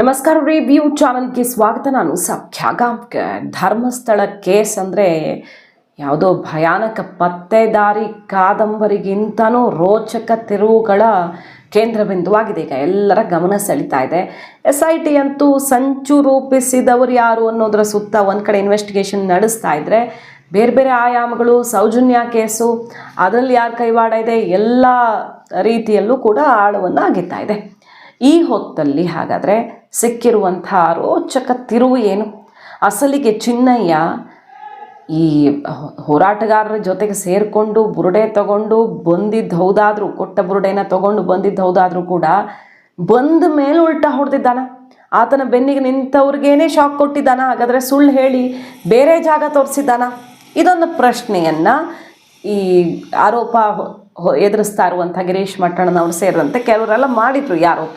ನಮಸ್ಕಾರ ರಿವ್ಯೂ ಚಾನಲ್ಗೆ ಸ್ವಾಗತ. ನಾನು ಸಖ್ಯ ಗಾಂವ್ಕರ್ ಧರ್ಮಸ್ಥಳ ಕೇಸ್ ಅಂದರೆ ಯಾವುದೋ ಭಯಾನಕ ಪತ್ತೆದಾರಿ ಕಾದಂಬರಿಗಿಂತನೂ ರೋಚಕ ತಿರುವುಗಳ ಕೇಂದ್ರ ಬಿಂದುವಾಗಿದೆ. ಈಗ ಎಲ್ಲರ ಗಮನ ಸೆಳೀತಾ ಇದೆ. ಎಸ್ ಐ ಟಿ ಅಂತೂ ಸಂಚು ರೂಪಿಸಿದವರು ಯಾರು ಅನ್ನೋದರ ಸುತ್ತ ಒಂದು ಕಡೆ ಇನ್ವೆಸ್ಟಿಗೇಷನ್ ನಡೆಸ್ತಾ ಇದ್ದರೆ ಬೇರೆ ಬೇರೆ ಆಯಾಮಗಳು, ಸೌಜನ್ಯ ಕೇಸು, ಅದರಲ್ಲಿ ಯಾರು ಕೈವಾಡ ಇದೆ, ಎಲ್ಲ ರೀತಿಯಲ್ಲೂ ಕೂಡ ಆಳವನ್ನು ಆಗಿತ್ತಾ ಇದೆ. ಈ ಹೊತ್ತಲ್ಲಿ ಹಾಗಾದರೆ ಸಿಕ್ಕಿರುವಂಥ ರೋಚಕ ತಿರುವು ಏನು? ಅಸಲಿಗೆ ಚಿನ್ನಯ್ಯ ಈ ಹೋರಾಟಗಾರರ ಜೊತೆಗೆ ಸೇರಿಕೊಂಡು ಬುರುಡೆ ತಗೊಂಡು ಬಂದಿದ್ದು ಹೌದಾದರೂ, ಕೊಟ್ಟ ಬುರುಡೆನ ತಗೊಂಡು ಬಂದಿದ್ದು ಹೌದಾದರೂ ಕೂಡ ಬಂದ ಮೇಲೆ ಉಲ್ಟಾ ಹೊಡೆದಿದ್ದಾನ. ಆತನ ಬೆನ್ನಿಗೆ ನಿಂತವ್ರಿಗೇನೆ ಶಾಕ್ ಕೊಟ್ಟಿದ್ದಾನ. ಹಾಗಾದರೆ ಸುಳ್ಳು ಹೇಳಿ ಬೇರೆ ಜಾಗ ತೋರಿಸಿದ್ದಾನ? ಇದೊಂದು ಪ್ರಶ್ನೆಯನ್ನು ಈ ಆರೋಪ ಎದುರಿಸ್ತಾ ಇರುವಂಥ ಗಿರೀಶ್ ಮಟ್ಟಣ್ಣನವರು ಸೇರಿದಂತೆ ಕೆಲವರೆಲ್ಲ ಮಾಡಿದರು ಈ ಆರೋಪ.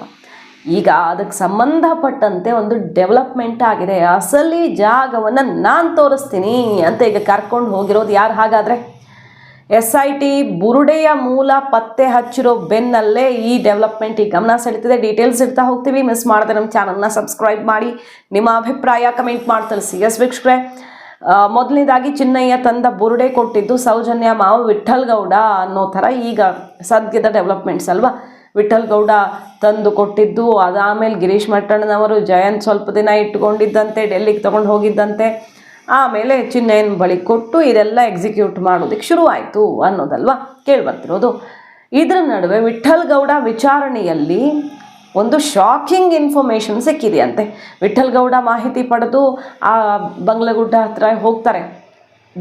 ಈಗ ಅದಕ್ಕೆ ಸಂಬಂಧಪಟ್ಟಂತೆ ಒಂದು ಡೆವಲಪ್ಮೆಂಟ್ ಆಗಿದೆ. ಅಸಲಿ ಜಾಗವನ್ನು ನಾನು ತೋರಿಸ್ತೀನಿ ಅಂತ ಈಗ ಕರ್ಕೊಂಡು ಹೋಗಿರೋದು ಯಾರು? ಹಾಗಾದರೆ ಎಸ್ ಐ ಟಿ ಬುರುಡೆಯ ಮೂಲ ಪತ್ತೆ ಹಚ್ಚಿರೋ ಬೆನ್ನಲ್ಲೇ ಈ ಡೆವಲಪ್ಮೆಂಟ್ ಈ ಗಮನ ಸೆಳೀತಿದೆ. ಡೀಟೇಲ್ಸ್ ಇರ್ತಾ ಹೋಗ್ತೀವಿ. ಮಿಸ್ ಮಾಡದೆ ನಮ್ಮ ಚಾನಲ್ನ ಸಬ್ಸ್ಕ್ರೈಬ್ ಮಾಡಿ. ನಿಮ್ಮ ಅಭಿಪ್ರಾಯ ಕಮೆಂಟ್ ಮಾಡಿ ತಿಳಿಸಿ. ಎಸ್ ವೀಕ್ಷಕರೇ ಮೊದಲನೇದಾಗಿ ಚಿನ್ನಯ್ಯ ತಂದ ಬುರುಡೆ ಕೊಟ್ಟಿದ್ದು ಸೌಜನ್ಯ ಮಾವು ವಿಠಲ್ ಗೌಡ ಅನ್ನೋ ಥರ ಈಗ ಸದ್ಯದ ಡೆವಲಪ್ಮೆಂಟ್ಸ್ ಅಲ್ವಾ? ವಿಠಲ್ ಗೌಡ ತಂದು ಕೊಟ್ಟಿದ್ದು, ಅದಾದಮೇಲೆ ಗಿರೀಶ್ ಮಟ್ಟಣ್ಣನವರು ಜಯಂತ್ ಸ್ವಲ್ಪ ದಿನ ಇಟ್ಕೊಂಡಿದ್ದಂತೆ ಡೆಲ್ಲಿಗೆ ತೊಗೊಂಡು ಹೋಗಿದ್ದಂತೆ. ಆಮೇಲೆ ಚಿನ್ನಯ್ಯನ ಬಳಿ ಕೊಟ್ಟು ಇದೆಲ್ಲ ಎಕ್ಸಿಕ್ಯೂಟ್ ಮಾಡೋದಕ್ಕೆ ಶುರುವಾಯಿತು ಅನ್ನೋದಲ್ವಾ ಕೇಳಿಬರ್ತಿರೋದು. ಇದರ ನಡುವೆ ವಿಠಲ್ ಗೌಡ ವಿಚಾರಣೆಯಲ್ಲಿ ಒಂದು ಶಾಕಿಂಗ್ ಇನ್ಫಾರ್ಮೇಷನ್ ಸಿಕ್ಕಿದೆಯಂತೆ ವಿಠಲ್ ಗೌಡ ಮಾಹಿತಿ ಪಡೆದು ಆ ಬಂಗ್ಲಗುಡ್ಡ ಹತ್ರ ಹೋಗ್ತಾರೆ.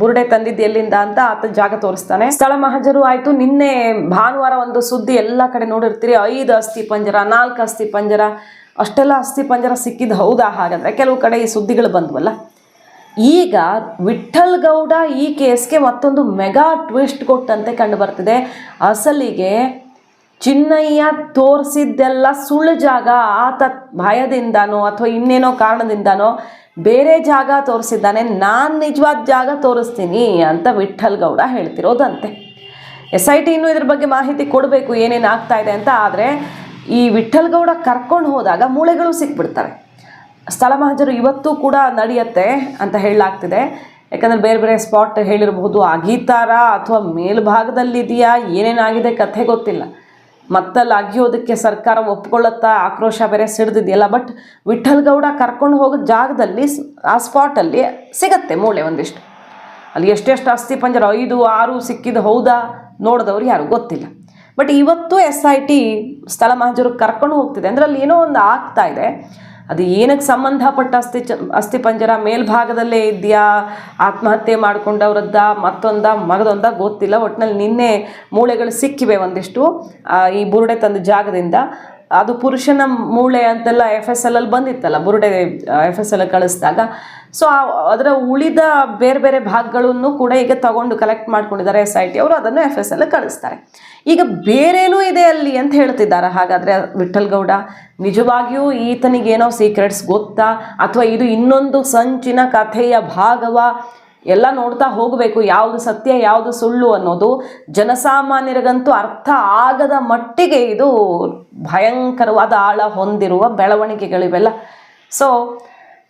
ಬುರುಡೆ ತಂದಿದ್ದು ಎಲ್ಲಿಂದ ಅಂತ ಆತ ಜಾಗ ತೋರಿಸ್ತಾನೆ. ಸ್ಥಳ ಮಹಜರು ಆಯಿತು. ನಿನ್ನೆ ಭಾನುವಾರ ಒಂದು ಸುದ್ದಿ ಎಲ್ಲ ಕಡೆ ನೋಡಿರ್ತೀರಿ. ಐದು ಅಸ್ಥಿ ಪಂಜರ, ನಾಲ್ಕು ಅಸ್ಥಿ ಪಂಜರ, ಅಷ್ಟೆಲ್ಲ ಅಸ್ಥಿ ಪಂಜರ ಸಿಕ್ಕಿದ್ದು ಹೌದಾ ಹಾಗಾದರೆ? ಕೆಲವು ಕಡೆ ಈ ಸುದ್ದಿಗಳು ಬಂದ್ವಲ್ಲ. ಈಗ ವಿಠಲ್ ಗೌಡ ಈ ಕೇಸ್ಗೆ ಮತ್ತೊಂದು ಮೆಗಾ ಟ್ವಿಸ್ಟ್ ಕೊಟ್ಟಂತೆ ಕಂಡು ಬರ್ತಿದೆ. ಅಸಲಿಗೆ ಚಿನ್ನಯ್ಯ ತೋರಿಸಿದ್ದೆಲ್ಲ ಸುಳ್ಳು ಜಾಗ, ಆತ ಭಯದಿಂದನೋ ಅಥವಾ ಇನ್ನೇನೋ ಕಾರಣದಿಂದನೋ ಬೇರೆ ಜಾಗ ತೋರಿಸಿದ್ದಾನೆ, ನಾನು ನಿಜವಾದ ಜಾಗ ತೋರಿಸ್ತೀನಿ ಅಂತ ವಿಠಲ್ ಗೌಡ ಹೇಳ್ತಿರೋದಂತೆ. ಎಸ್ ಐ ಟಿ ಇನ್ನೂ ಇದ್ರ ಬಗ್ಗೆ ಮಾಹಿತಿ ಕೊಡಬೇಕು, ಏನೇನು ಆಗ್ತಾ ಇದೆ ಅಂತ, ಆದರೆ ಈ ವಿಠಲ್ ಗೌಡ ಕರ್ಕೊಂಡು ಹೋದಾಗ ಮೂಳೆಗಳು ಸಿಕ್ಬಿಡ್ತವೆ. ಸ್ಥಳ ಮಹಜರು ಇವತ್ತು ಕೂಡ ನಡೆಯುತ್ತೆ ಅಂತ ಹೇಳಲಾಗ್ತಿದೆ. ಯಾಕಂದರೆ ಬೇರೆ ಬೇರೆ ಸ್ಪಾಟ್ ಹೇಳಿರಬಹುದು ಅಗೀತಾರ ಅಥವಾ ಮೇಲ್ಭಾಗದಲ್ಲಿದೆಯಾ, ಏನೇನಾಗಿದೆ ಕಥೆ ಗೊತ್ತಿಲ್ಲ. ಮತ್ತಲ್ಲಿ ಅಗಿಯೋದಕ್ಕೆ ಸರ್ಕಾರ ಒಪ್ಕೊಳ್ಳುತ್ತಾ ಆಕ್ರೋಶ ಬೇರೆ ಸಿಡ್ದಿದೆಯಲ್ಲ ಬಟ್ ವಿಠಲ್ ಗೌಡ ಕರ್ಕೊಂಡು ಹೋಗೋ ಜಾಗದಲ್ಲಿ ಆ ಸ್ಪಾಟಲ್ಲಿ ಸಿಗತ್ತೆ ಮೂಳೆ ಒಂದಿಷ್ಟು. ಅಲ್ಲಿ ಎಷ್ಟೆಷ್ಟು ಅಸ್ಥಿ ಪಂಜರ, ಐದು, ಆರು ಸಿಕ್ಕಿದ್ದು ಹೌದಾ ನೋಡಿದವ್ರು ಯಾರು ಗೊತ್ತಿಲ್ಲ. ಬಟ್ ಇವತ್ತು ಎಸ್ ಐ ಟಿ ಸ್ಥಳ ಮಹಜರು ಕರ್ಕೊಂಡು ಹೋಗ್ತಿದೆ. ಅಂದರೆ ಅಲ್ಲಿ ಏನೋ ಒಂದು ಆಗ್ತಾ ಇದೆ. ಅದು ಏನಕ್ಕೆ ಸಂಬಂಧಪಟ್ಟ ಅಸ್ಥಿ ಚ, ಅಸ್ಥಿ ಪಂಜರ ಮೇಲ್ಭಾಗದಲ್ಲೇ ಇದೆಯಾ ಆತ್ಮಹತ್ಯೆ ಮಾಡ್ಕೊಂಡವ್ರದ್ದ, ಮತ್ತೊಂದ, ಮಗದೊಂದ ಗೊತ್ತಿಲ್ಲ. ಒಟ್ಟಿನಲ್ಲಿ ನಿನ್ನೆ ಮೂಳೆಗಳು ಸಿಕ್ಕಿವೆ ಒಂದಿಷ್ಟು ಈ ಬುರುಡೆ ತಂದ ಜಾಗದಿಂದ. ಅದು ಪುರುಷನ ಮೂಳೆ ಅಂತೆಲ್ಲ ಎಫ್ ಎಸ್ ಎಲ್ ಅಲ್ಲಿ ಬಂದಿತ್ತಲ್ಲ, ಬುರುಡೆ ಎಫ್ ಎಸ್ ಎಲ್ ಕಳಿಸಿದಾಗ. ಸೊ ಅದರ ಉಳಿದ ಬೇರೆ ಬೇರೆ ಭಾಗಗಳನ್ನು ಕೂಡ ಈಗ ತಗೊಂಡು ಕಲೆಕ್ಟ್ ಮಾಡ್ಕೊಂಡಿದ್ದಾರೆ ಎಸ್ ಐ ಟಿ ಅವರು, ಅದನ್ನು ಎಫ್ ಎಸ್ ಎಲ್ ಕಳಿಸ್ತಾರೆ. ಈಗ ಬೇರೇನೂ ಇದೆ ಅಲ್ಲಿ ಅಂತ ಹೇಳ್ತಿದ್ದಾರೆ. ಹಾಗಾದರೆ ವಿಠಲ್ ಗೌಡ, ನಿಜವಾಗಿಯೂ ಈತನಿಗೇನೋ ಸೀಕ್ರೆಟ್ಸ್ ಗೊತ್ತಾ? ಅಥವಾ ಇದು ಇನ್ನೊಂದು ಸಂಚಿನ ಕಥೆಯ ಭಾಗವ? ಎಲ್ಲ ನೋಡ್ತಾ ಹೋಗಬೇಕು, ಯಾವುದು ಸತ್ಯ, ಯಾವುದು ಸುಳ್ಳು ಅನ್ನೋದು ಜನಸಾಮಾನ್ಯರಿಗಂತೂ ಅರ್ಥ ಆಗದ ಮಟ್ಟಿಗೆ ಇದು ಭಯಂಕರವಾದ ಆಳ ಹೊಂದಿರುವ ಬೆಳವಣಿಗೆಗಳಿವೆಲ್ಲ. ಸೊ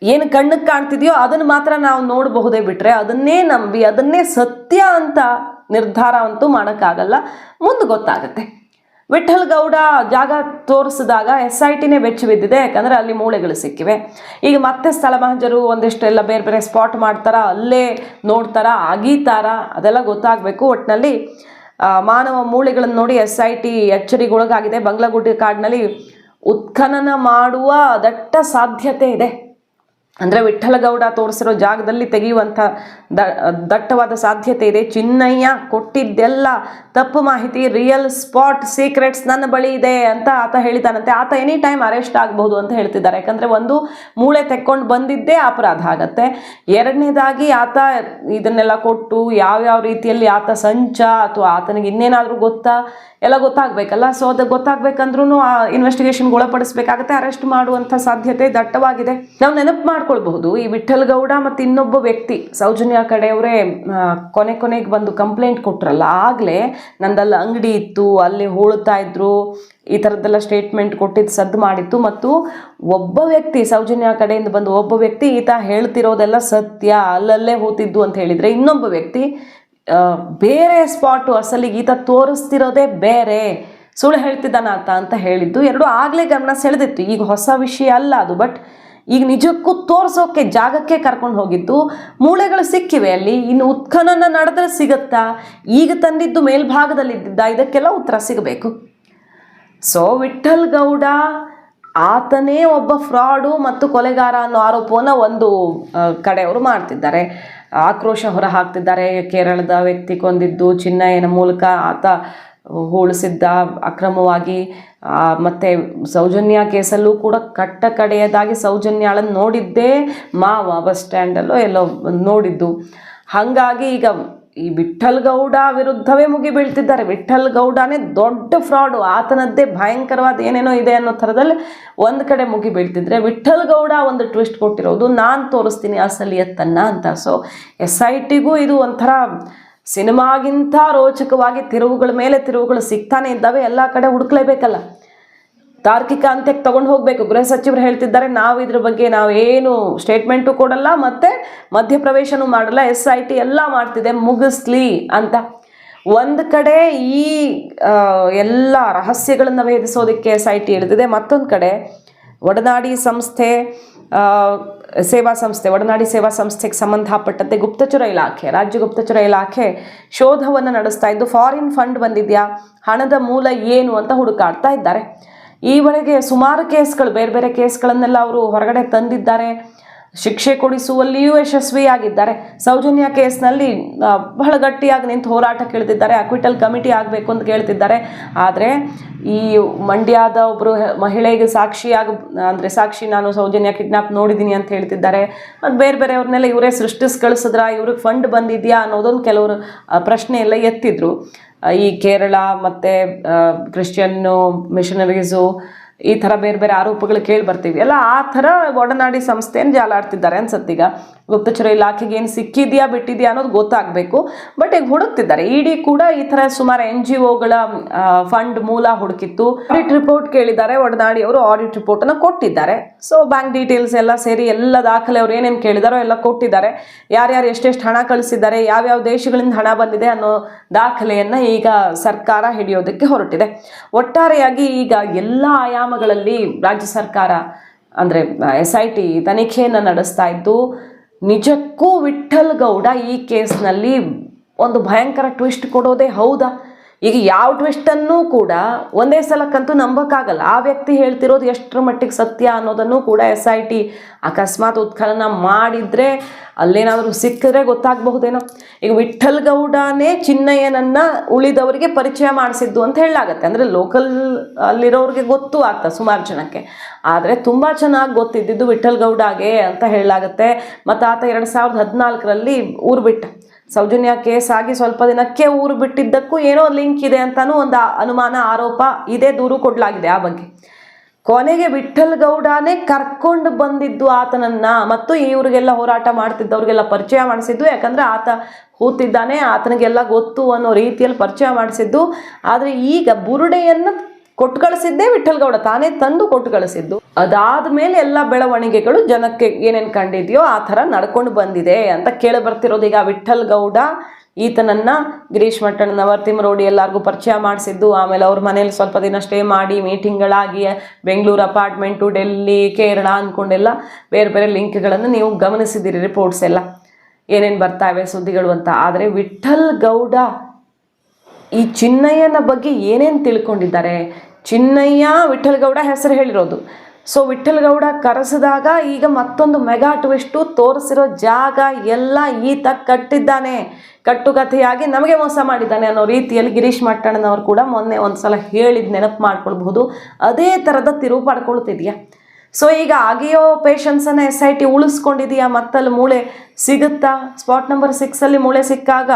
ಏನು ಕಣ್ಣಿಗೆ ಕಾಣ್ತಿದೆಯೋ ಅದನ್ನು ಮಾತ್ರ ನಾವು ನೋಡಬಹುದೇ ಬಿಟ್ಟರೆ ಅದನ್ನೇ ನಂಬಿ, ಅದನ್ನೇ ಸತ್ಯ ಅಂತ ನಿರ್ಧಾರ ಅಂತೂ ಮಾಡೋಕ್ಕಾಗಲ್ಲ. ಮುಂದೆ ಗೊತ್ತಾಗುತ್ತೆ. ವಿಠಲ್ ಗೌಡ ಜಾಗ ತೋರಿಸಿದಾಗ ಎಸ್ ಐ ಟಿನೇ ಬೆಚ್ಚಿ ಬಿದ್ದಿದೆ, ಯಾಕಂದರೆ ಅಲ್ಲಿ ಮೂಳೆಗಳು ಸಿಕ್ಕಿವೆ. ಈಗ ಮತ್ತೆ ಸ್ಥಳ ಮಹಜರು ಒಂದಿಷ್ಟು ಎಲ್ಲ ಬೇರೆ ಬೇರೆ ಸ್ಪಾಟ್ ಮಾಡ್ತಾರ, ಅಲ್ಲೇ ನೋಡ್ತಾರ, ಅಗೀತಾರ, ಅದೆಲ್ಲ ಗೊತ್ತಾಗಬೇಕು. ಒಟ್ಟಿನಲ್ಲಿ ಮಾನವ ಮೂಳೆಗಳನ್ನು ನೋಡಿ ಎಸ್ ಐ ಟಿ ಎಚ್ಚರಿಗೊಳಗಾಗಿದೆ. ಬಂಗ್ಲಾಗುಡ್ಡಿ ಕಾಡಿನಲ್ಲಿ ಉತ್ಖನನ ಮಾಡುವ ದಟ್ಟ ಸಾಧ್ಯತೆ ಇದೆ. ಅಂದರೆ ವಿಠಲಗೌಡ ತೋರಿಸಿರೋ ಜಾಗದಲ್ಲಿ ತೆಗೆಯುವಂಥ ದಟ್ಟವಾದ ಸಾಧ್ಯತೆ ಇದೆ. ಚಿನ್ನಯ್ಯ ಕೊಟ್ಟಿದ್ದೆಲ್ಲ ತಪ್ಪು ಮಾಹಿತಿ ರಿಯಲ್ ಸ್ಪಾಟ್ ಸೀಕ್ರೆಟ್ಸ್ ನನ್ನ ಬಳಿ ಇದೆ ಅಂತ ಆತ ಹೇಳಿದಾನಂತೆ ಆತ ಎನಿ ಟೈಮ್ ಅರೆಸ್ಟ್ ಆಗಬಹುದು ಅಂತ ಹೇಳ್ತಿದ್ದಾರೆ. ಯಾಕಂದರೆ ಒಂದು ಮೂಳೆ ತೆಕ್ಕೊಂಡು ಬಂದಿದ್ದೇ ಅಪರಾಧ ಆಗತ್ತೆ. ಎರಡನೇದಾಗಿ ಆತ ಇದನ್ನೆಲ್ಲ ಕೊಟ್ಟು ಯಾವ್ಯಾವ ರೀತಿಯಲ್ಲಿ ಆತ ಸಂಚ ಅಥವಾ ಆತನಿಗೆ ಇನ್ನೇನಾದರೂ ಗೊತ್ತಾ? ಎಲ್ಲ ಗೊತ್ತಾಗಬೇಕಲ್ಲ. ಸೊ ಅದು ಗೊತ್ತಾಗಬೇಕಂದ್ರೂ ಆ ಇನ್ವೆಸ್ಟಿಗೇಷನ್ಗೆ ಒಳಪಡಿಸಬೇಕಾಗತ್ತೆ. ಅರೆಸ್ಟ್ ಮಾಡುವಂಥ ಸಾಧ್ಯತೆ ದಟ್ಟವಾಗಿದೆ. ನಾವು ನೆನಪು ಮಾಡ್ಕೊಳ್ಬಹುದು. ಈ ವಿಠಲ್ ಗೌಡ ಮತ್ತು ಇನ್ನೊಬ್ಬ ವ್ಯಕ್ತಿ, ಸೌಜನ್ಯ ಕಡೆಯವರೇ ಕೊನೆ ಕೊನೆಗೆ ಬಂದು ಕಂಪ್ಲೇಂಟ್ ಕೊಟ್ರಲ್ಲ, ಆಗಲೇ ನಂದಲ್ಲಿ ಅಂಗಡಿ ಇತ್ತು, ಅಲ್ಲಿ ಹೋಳ್ತಾ ಇದ್ರು, ಈ ಥರದ್ದೆಲ್ಲ ಸ್ಟೇಟ್ಮೆಂಟ್ ಕೊಟ್ಟಿದ್ದು ಸದ್ದು ಮಾಡಿತ್ತು. ಮತ್ತು ಒಬ್ಬ ವ್ಯಕ್ತಿ, ಸೌಜನ್ಯ ಕಡೆಯಿಂದ ಬಂದು ಒಬ್ಬ ವ್ಯಕ್ತಿ ಈತ ಹೇಳ್ತಿರೋದೆಲ್ಲ ಸತ್ಯ, ಅಲ್ಲಲ್ಲೇ ಹೋತಿದ್ದು ಅಂತ ಹೇಳಿದರೆ ಇನ್ನೊಬ್ಬ ವ್ಯಕ್ತಿ ಬೇರೆ ಸ್ಪಾಟು ಅಸಲಿಗೆ ಈತ ತೋರಿಸ್ತಿರೋದೇ ಬೇರೆ, ಸುಳ್ಳು ಹೇಳ್ತಿದ್ದಾನ ಆತ ಅಂತ ಹೇಳಿದ್ದು. ಎರಡು ಆಗಲೇ ಗಮನ ಸೆಳೆದಿತ್ತು. ಈಗ ಹೊಸ ವಿಷಯ ಅಲ್ಲ ಅದು ಬಟ್ ಈಗ ನಿಜಕ್ಕೂ ತೋರ್ಸೋಕೆ ಜಾಗಕ್ಕೆ ಕರ್ಕೊಂಡು ಹೋಗಿದ್ದು ಮೂಳೆಗಳು ಸಿಕ್ಕಿವೆ ಅಲ್ಲಿ. ಇನ್ನು ಉತ್ಖನನ ನಡೆದ್ರೆ ಸಿಗುತ್ತಾ? ಈಗ ತಂದಿದ್ದು ಮೇಲ್ಭಾಗದಲ್ಲಿದ್ದಿದ್ದ ಇದಕ್ಕೆಲ್ಲ ಉತ್ತರ ಸಿಗಬೇಕು. ಸೊ ವಿಠಲ್ ಗೌಡ, ಆತನೇ ಒಬ್ಬ ಫ್ರಾಡು ಮತ್ತು ಕೊಲೆಗಾರ ಅನ್ನೋ ಆರೋಪವನ್ನು ಒಂದು ಕಡೆಯವರು ಮಾಡ್ತಿದ್ದಾರೆ. ಆಕ್ರೋಶ ಹೊರ ಹಾಕ್ತಿದ್ದಾರೆ ಕೇರಳದ ವ್ಯಕ್ತಿ ಕೊಂದಿದ್ದು ಚಿನ್ನಯ್ಯನ ಮೂಲಕ ಆತ ಹೋಳಿಸಿದ್ದ ಅಕ್ರಮವಾಗಿ ಮತ್ತು ಸೌಜನ್ಯ ಕೇಸಲ್ಲೂ ಕೂಡ ಕಟ್ಟ ಕಡೆಯದಾಗಿ ಸೌಜನ್ಯಾಳನ್ನು ನೋಡಿದ್ದೇ ಮಾವ ಬಸ್ ಸ್ಟ್ಯಾಂಡಲ್ಲೋ ಎಲ್ಲೋ ನೋಡಿದ್ದು. ಹಾಗಾಗಿ ಈಗ ಈ ವಿಠಲ್ ಗೌಡ ವಿರುದ್ಧವೇ ಮುಗಿ ಬೀಳ್ತಿದ್ದಾರೆ. ವಿಠಲ್ ಗೌಡನೇ ದೊಡ್ಡ ಫ್ರಾಡು, ಆತನದ್ದೇ ಭಯಂಕರವಾದ ಏನೇನೋ ಇದೆ ಅನ್ನೋ ಥರದಲ್ಲಿ ಒಂದು ಕಡೆ ಮುಗಿ ಬೀಳ್ತಿದ್ರೆ ವಿಠಲ್ ಗೌಡ ಒಂದು ಟ್ವಿಸ್ಟ್ ಕೊಟ್ಟಿರೋದು, ನಾನು ತೋರಿಸ್ತೀನಿ ಅಸಲಿಯತ್ತನ್ನ ಅಂತ. ಸೊ ಎಸ್ ಐ ಟಿಗೂ ಇದು ಒಂಥರ ಸಿನಿಮಾಗಿಂತ ರೋಚಕವಾಗಿ ತಿರುವುಗಳ ಮೇಲೆ ತಿರುವುಗಳು ಸಿಗ್ತಾನೆ ಇದ್ದಾವೆ, ಎಲ್ಲ ಕಡೆ ಹುಡುಕ್ಲೇಬೇಕಲ್ಲ. ತಾರ್ಕಿಕ ಅಂತ್ಯಕ್ಕೆ ತಗೊಂಡು ಹೋಗಬೇಕು. ಗೃಹ ಸಚಿವರು ಹೇಳ್ತಿದ್ದಾರೆ, ನಾವು ಇದ್ರ ಬಗ್ಗೆ ನಾವು ಏನು ಸ್ಟೇಟ್ಮೆಂಟು ಕೊಡಲ್ಲ, ಮತ್ತೆ ಮಧ್ಯಪ್ರವೇಶನೂ ಮಾಡಲ್ಲ ಎಸ್ ಐ ಟಿ ಎಲ್ಲ ಮಾಡ್ತಿದೆ, ಮುಗಿಸ್ಲಿ ಅಂತ. ಒಂದು ಕಡೆ ಈ ಎಲ್ಲ ರಹಸ್ಯಗಳನ್ನು ಭೇದಿಸೋದಕ್ಕೆ ಎಸ್ ಐ ಟಿ ಹಿಡಿದಿದೆ, ಮತ್ತೊಂದು ಕಡೆ, ಒಡನಾಡಿ ಸಂಸ್ಥೆ ಸೇವಾ ಸಂಸ್ಥೆ, ಒಡನಾಡಿ ಸೇವಾ ಸಂಸ್ಥೆಗೆ ಸಂಬಂಧಪಟ್ಟಂತೆ ಗುಪ್ತಚರ ಇಲಾಖೆ, ರಾಜ್ಯ ಗುಪ್ತಚರ ಇಲಾಖೆ ಶೋಧವನ್ನು ನಡೆಸ್ತಾ ಇದ್ದು ಫಾರಿನ್ ಫಂಡ್ ಬಂದಿದೆಯಾ? ಹಣದ ಮೂಲ ಏನು ಅಂತ ಹುಡುಕಾಡ್ತಾ ಇದ್ದಾರೆ. ಈವರೆಗೆ ಸುಮಾರು ಕೇಸ್ಗಳು ಬೇರೆ ಬೇರೆ ಕೇಸ್ಗಳನ್ನೆಲ್ಲ ಅವರು ಹೊರಗಡೆ ತಂದಿದ್ದಾರೆ. ಶಿಕ್ಷೆ ಕೊಡಿಸುವಲ್ಲಿಯೂ ಯಶಸ್ವಿಯಾಗಿದ್ದಾರೆ. ಸೌಜನ್ಯ ಕೇಸ್ನಲ್ಲಿ ಬಹಳ ಗಟ್ಟಿಯಾಗಿ ನಿಂತು ಹೋರಾಟ ಕೇಳ್ತಿದ್ದಾರೆ. ಅಕ್ವಿಟಲ್ ಕಮಿಟಿ ಆಗಬೇಕು ಅಂತ ಕೇಳ್ತಿದ್ದಾರೆ. ಆದರೆ ಈ ಮಂಡ್ಯದ ಒಬ್ಬರು ಮಹಿಳೆಗೆ ಸಾಕ್ಷಿಯಾಗಿ, ಅಂದರೆ ಸಾಕ್ಷಿ ನಾನು ಸೌಜನ್ಯ ಕಿಡ್ನಾಪ್ ನೋಡಿದ್ದೀನಿ ಅಂತ ಹೇಳ್ತಿದ್ದಾರೆ. ಮತ್ತು ಬೇರೆ ಬೇರೆಯವ್ರನ್ನೆಲ್ಲ ಇವರೇ ಸೃಷ್ಟಿಸಿ ಕಳಿಸಿದ್ರ ಇವ್ರಿಗೆ ಫಂಡ್ ಬಂದಿದೆಯಾ ಅನ್ನೋದೊಂದು ಕೆಲವರು ಪ್ರಶ್ನೆ ಎಲ್ಲ ಎತ್ತಿದ್ರು. ಈ ಕೇರಳ ಮತ್ತು ಕ್ರಿಶ್ಚಿಯನ್ನು, ಮಿಷನರೀಸು ಈ ಥರ ಬೇರೆ ಬೇರೆ ಆರೋಪಗಳು ಕೇಳಿ ಬರ್ತೀವಿ. ಎಲ್ಲ ಆ ಥರ ಒಡನಾಡಿ ಸಂಸ್ಥೆಯನ್ನು ಜಾಲಾಡ್ತಿದ್ದಾರೆ ಅನ್ಸತ್ತೀಗ. ಗುಪ್ತಚರ ಇಲಾಖೆಗೆ ಏನು ಸಿಕ್ಕಿದೆಯಾ, ಬಿಟ್ಟಿದೆಯಾ ಅನ್ನೋದು ಗೊತ್ತಾಗಬೇಕು. ಬಟ್ ಈಗ ಹುಡುಕ್ತಿದ್ದಾರೆ. ಇಡಿ ಕೂಡ ಈ ಥರ ಸುಮಾರು ಎನ್ ಜಿ ಒಗಳ ಫಂಡ್ ಮೂಲ ಹುಡುಕಿತ್ತು. ಆಡಿಟ್ ರಿಪೋರ್ಟ್ ಕೇಳಿದ್ದಾರೆ. ಒಡನಾಡಿ ಅವರು ಆಡಿಟ್ ರಿಪೋರ್ಟನ್ನು ಕೊಟ್ಟಿದ್ದಾರೆ. ಸೊ ಬ್ಯಾಂಕ್ ಡೀಟೇಲ್ಸ್ ಎಲ್ಲ ಸೇರಿ ಎಲ್ಲ ದಾಖಲೆ ಅವ್ರು ಏನೇನು ಕೇಳಿದಾರೋ ಎಲ್ಲ ಕೊಟ್ಟಿದ್ದಾರೆ. ಯಾರ್ಯಾರು ಎಷ್ಟೆಷ್ಟು ಹಣ ಕಳಿಸಿದ್ದಾರೆ, ಯಾವ್ಯಾವ ದೇಶಗಳಿಂದ ಹಣ ಬಂದಿದೆ ಅನ್ನೋ ದಾಖಲೆಯನ್ನು ಈಗ ಸರ್ಕಾರ ಹಿಡಿಯೋದಕ್ಕೆ ಹೊರಟಿದೆ. ಒಟ್ಟಾರೆಯಾಗಿ ಈಗ ಎಲ್ಲ ಆಯಾಮಗಳಲ್ಲಿ ರಾಜ್ಯ ಸರ್ಕಾರ, ಅಂದರೆ ಎಸ್ ಐ ಟಿ ತನಿಖೆಯನ್ನು ನಡೆಸ್ತಾ ಇದ್ದು ನಿಜಕ್ಕೂ ವಿಠಲ್ ಗೌಡ ಈ ಕೇಸ್ನಲ್ಲಿ ಒಂದು ಭಯಂಕರ ಟ್ವಿಸ್ಟ್ ಕೊಡೋದೇ ಹೌದಾ? ಈಗ ಯಾವ ಟ್ವಿಸ್ಟನ್ನು ಕೂಡ ಒಂದೇ ಸಲಕ್ಕಂತೂ ನಂಬಕ್ಕಾಗಲ್ಲ. ಆ ವ್ಯಕ್ತಿ ಹೇಳ್ತಿರೋದು ಎಷ್ಟರ ಮಟ್ಟಿಗೆ ಸತ್ಯ ಅನ್ನೋದನ್ನು ಕೂಡ ಎಸ್ ಐ ಟಿ ಅಕಸ್ಮಾತ್ ಉತ್ಖನನ ಮಾಡಿದರೆ ಅಲ್ಲೇನಾದರೂ ಸಿಕ್ಕಿದ್ರೆ ಗೊತ್ತಾಗಬಹುದೇನೋ? ಈಗ ವಿಠಲ್ ಗೌಡನೇ ಚಿನ್ನಯ್ಯನನ್ನ ಉಳಿದವರಿಗೆ ಪರಿಚಯ ಮಾಡಿಸಿದ್ದು ಅಂತ ಹೇಳಲಾಗತ್ತೆ. ಅಂದರೆ ಲೋಕಲ್ ಅಲ್ಲಿರೋರಿಗೆ ಗೊತ್ತು ಆಗ್ತದೆ ಸುಮಾರು ಜನಕ್ಕೆ. ಆದರೆ ತುಂಬ ಚೆನ್ನಾಗಿ ಗೊತ್ತಿದ್ದಿದ್ದು ವಿಠಲ್ ಗೌಡಗೆ ಅಂತ ಹೇಳಲಾಗತ್ತೆ. ಮತ್ತು ಆತ ಎರಡು ಸಾವಿರದ ಹದಿನಾಲ್ಕರಲ್ಲಿ ಊರು ಬಿಟ್ಟ. ಸೌಜನ್ಯ ಕೇಸ್ ಆಗಿ ಸ್ವಲ್ಪ ದಿನಕ್ಕೆ ಊರು ಬಿಟ್ಟಿದ್ದಕ್ಕೂ ಏನೋ ಲಿಂಕ್ ಇದೆ ಅಂತಾನೂ ಒಂದು ಅನುಮಾನ, ಆರೋಪ ಇದೇ, ದೂರು ಕೊಡಲಾಗಿದೆ ಆ ಬಗ್ಗೆ. ಕೊನೆಗೆ ವಿಠಲ್ ಗೌಡನೇ ಕರ್ಕೊಂಡು ಬಂದಿದ್ದು ಆತನನ್ನ ಮತ್ತು ಇವ್ರಿಗೆಲ್ಲ ಹೋರಾಟ ಮಾಡ್ತಿದ್ದವ್ರಿಗೆಲ್ಲ ಪರಿಚಯ ಮಾಡಿಸಿದ್ದು. ಯಾಕಂದ್ರೆ ಆತ ಹೂತಿದ್ದಾನೆ, ಆತನಿಗೆಲ್ಲ ಗೊತ್ತು ಅನ್ನೋ ರೀತಿಯಲ್ಲಿ ಪರಿಚಯ ಮಾಡಿಸಿದ್ದು. ಆದರೆ ಈಗ ಬುರುಡೆಯನ್ನು ಕೊಟ್ಟು ಕಳಿಸಿದ್ದೇ ವಿಠಲ್ಗೌಡ. ತಾನೇ ತಂದು ಕೊಟ್ಟು ಕಳಿಸಿದ್ದು ಅದಾದ ಮೇಲೆ ಎಲ್ಲ ಬೆಳವಣಿಗೆಗಳು ಜನಕ್ಕೆ ಏನೇನು ಕಂಡಿದೆಯೋ ಆ ಥರ ನಡ್ಕೊಂಡು ಬಂದಿದೆ ಅಂತ ಕೇಳಿ ಬರ್ತಿರೋದು. ಈಗ ವಿಠಲ್ ಗೌಡ ಈತನನ್ನ ಗಿರೀಶ್ ಮಟ್ಟಣ್ಣನವರ್ ತಿಮರೋಡಿ ಎಲ್ಲರಿಗೂ ಪರಿಚಯ ಮಾಡಿಸಿದ್ದು. ಆಮೇಲೆ ಅವ್ರ ಮನೇಲಿ ಸ್ವಲ್ಪ ದಿನ ಸ್ಟೇ ಮಾಡಿ ಮೀಟಿಂಗ್ಗಳಾಗಿ ಬೆಂಗಳೂರು ಅಪಾರ್ಟ್ಮೆಂಟು ಡೆಲ್ಲಿ ಕೇರಳ ಅಂದ್ಕೊಂಡೆಲ್ಲ ಬೇರೆ ಬೇರೆ ಲಿಂಕ್ಗಳನ್ನು ನೀವು ಗಮನಿಸಿದ್ದೀರಿ ರಿಪೋರ್ಟ್ಸ್ ಎಲ್ಲ. ಏನೇನು ಬರ್ತಾವೆ ಸುದ್ದಿಗಳು ಅಂತ. ಆದರೆ ವಿಠಲ್ ಗೌಡ ಈ ಚಿನ್ನಯ್ಯನ ಬಗ್ಗೆ ಏನೇನು ತಿಳ್ಕೊಂಡಿದ್ದಾರೆ? ಚಿನ್ನಯ್ಯ ವಿಠಲ್ಗೌಡ ಹೆಸರು ಹೇಳಿರೋದು. ಸೊ ವಿಠಲ್ಗೌಡ ಕರೆಸಿದಾಗ ಈಗ ಮತ್ತೊಂದು ಮೆಗಾ ಟ್ವಿಸ್ಟು ತೋರಿಸಿರೋ ಜಾಗ ಎಲ್ಲ ಈತ ಕಟ್ಟಿದ್ದಾನೆ. ಕಟ್ಟುಕಥೆಯಾಗಿ ನಮಗೆ ಮೋಸ ಮಾಡಿದ್ದಾನೆ ಅನ್ನೋ ರೀತಿಯಲ್ಲಿ ಗಿರೀಶ್ ಮಟ್ಟಣ್ಣನವರು ಕೂಡ ಮೊನ್ನೆ ಒಂದು ಸಲ ಹೇಳಿದ ನೆನಪು ಮಾಡ್ಕೊಳ್ಬಹುದು. ಅದೇ ಥರದ ತಿರುವು ಪಡ್ಕೊಳ್ತಿದ್ಯಾ? ಸೊ ಈಗ ಆಗಿಯೋ ಪೇಷನ್ಸನ್ನು ಎಸ್ ಐ ಟಿ ಉಳಿಸ್ಕೊಂಡಿದೆಯಾ? ಮತ್ತಲ್ಲಿ ಮೂಳೆ ಸಿಗುತ್ತಾ? ಸ್ಪಾಟ್ ನಂಬರ್ ಸಿಕ್ಸಲ್ಲಿ ಮೂಳೆ ಸಿಕ್ಕಾಗ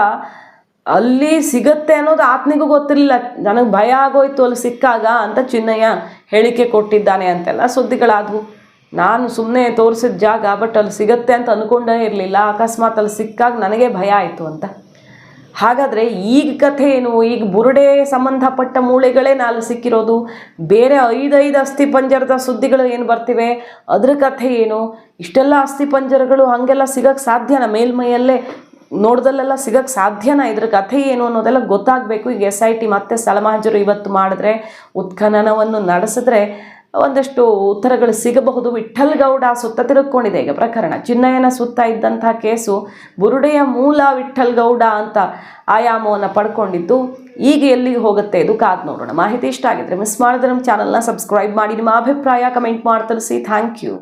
ಅಲ್ಲಿ ಸಿಗತ್ತೆ ಅನ್ನೋದು ಆತನಿಗೂ ಗೊತ್ತಿರಲಿಲ್ಲ. ನನಗೆ ಭಯ ಆಗೋಯ್ತು ಅಲ್ಲಿ ಸಿಕ್ಕಾಗ ಅಂತ ಚಿನ್ನಯ್ಯ ಹೇಳಿಕೆ ಕೊಟ್ಟಿದ್ದಾನೆ ಅಂತೆಲ್ಲ ಸುದ್ದಿಗಳಾದವು. ನಾನು ಸುಮ್ಮನೆ ತೋರಿಸಿದ ಜಾಗ ಬಟ್ ಅಲ್ಲಿ ಸಿಗತ್ತೆ ಅಂತ ಅಂದ್ಕೊಂಡೇ ಇರಲಿಲ್ಲ. ಅಕಸ್ಮಾತ್ ಅಲ್ಲಿ ಸಿಕ್ಕಾಗ ನನಗೆ ಭಯ ಆಯಿತು ಅಂತ. ಹಾಗಾದರೆ ಈಗ ಕಥೆ ಏನು? ಈಗ ಬುರುಡೆ ಸಂಬಂಧಪಟ್ಟ ಮೂಳೆಗಳೇ ನಾಲ್ಕು ಸಿಕ್ಕಿರೋದು? ಬೇರೆ ಐದೈದು ಅಸ್ಥಿ ಪಂಜರದ ಸುದ್ದಿಗಳು ಏನು ಬರ್ತಿವೆ? ಅದ್ರ ಕಥೆ ಏನು? ಇಷ್ಟೆಲ್ಲ ಅಸ್ಥಿ ಪಂಜರಗಳು ಹಾಗೆಲ್ಲ ಸಿಗಕ್ಕೆ ಸಾಧ್ಯನ ಮೇಲ್ಮೈಯಲ್ಲೇ? ನೋಡ್ದಲ್ಲೆಲ್ಲ ಸಿಗಕ್ಕೆ ಸಾಧ್ಯನಾ ಇದ್ರ ಕಥೆ ಏನು ಅನ್ನೋದೆಲ್ಲ ಗೊತ್ತಾಗಬೇಕು. ಈಗ ಎಸ್ ಐ ಟಿ ಮತ್ತೆ ಸ್ಥಳಮಹಾಜರು ಇವತ್ತು ಮಾಡಿದ್ರೆ ಉತ್ಖನನವನ್ನು ನಡೆಸಿದ್ರೆ ಒಂದಷ್ಟು ಉತ್ತರಗಳು ಸಿಗಬಹುದು. ವಿಠಲ್ ಗೌಡ ಸುತ್ತ ತಿರುಕೊಂಡಿದೆ ಈಗ ಪ್ರಕರಣ. ಚಿನ್ನಯನ ಸುತ್ತ ಇದ್ದಂಥ ಕೇಸು ಬುರುಡೆಯ ಮೂಲ ವಿಠಲ್ ಗೌಡ ಅಂತ ಆಯಾಮವನ್ನು ಪಡ್ಕೊಂಡಿದ್ದು. ಈಗ ಎಲ್ಲಿಗೆ ಹೋಗುತ್ತೆ ಇದು ಕಾದ್ ನೋಡೋಣ. ಮಾಹಿತಿ ಇಷ್ಟ ಆಗಿದ್ರೆ ಮಿಸ್ ಮಾಡಿದ್ರೆ ನಮ್ಮ ಚಾನಲ್ನ ಸಬ್ಸ್ಕ್ರೈಬ್ ಮಾಡಿ. ನಿಮ್ಮ ಅಭಿಪ್ರಾಯ ಕಮೆಂಟ್ ಮಾಡಿ ತಿಳಿಸಿ ಥ್ಯಾಂಕ್ ಯು